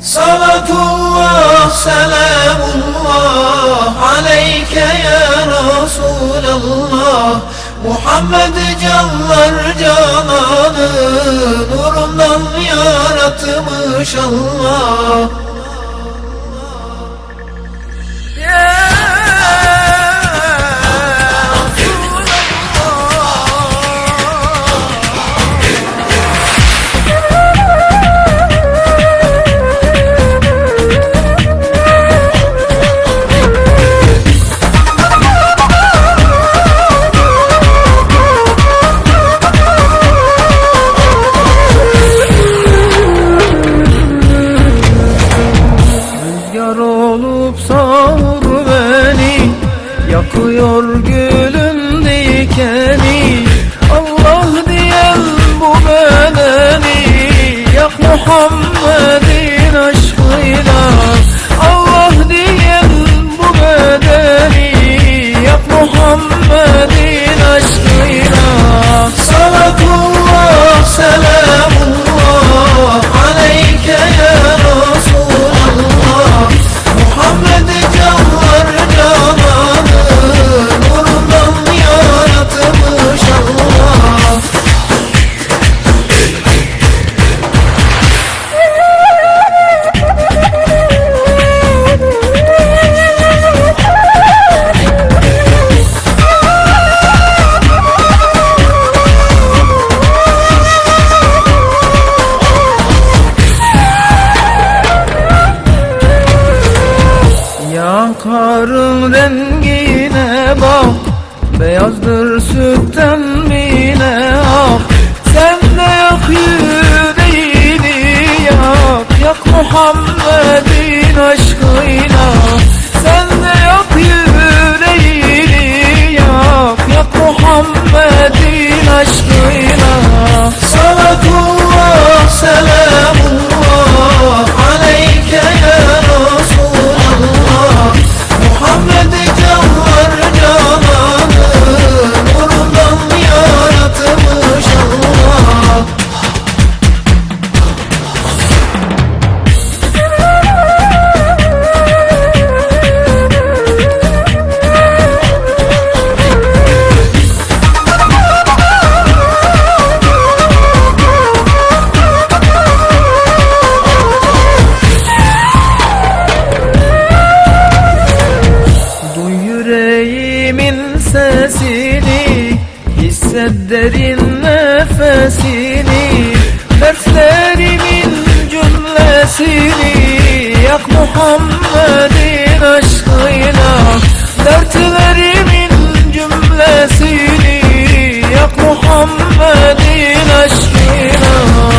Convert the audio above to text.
Salatullah, selamullah. Aleyke ya Resulallah. Muhammed canlar cananı nurundan yaratmış Allah Yakıyor gülün dikeni Beyazdır sütten mine ak Sen de yak yüreğini yak Yak Muhammed'in aşkıyla. Sen de yak yüreğini yak Yak Muhammed'in aşkıyla derin nefesini Dertlerimin cümlesini Yak Muhammed'in aşkıyla. Dertlerimin cümlesini Yak Muhammed'in aşkıyla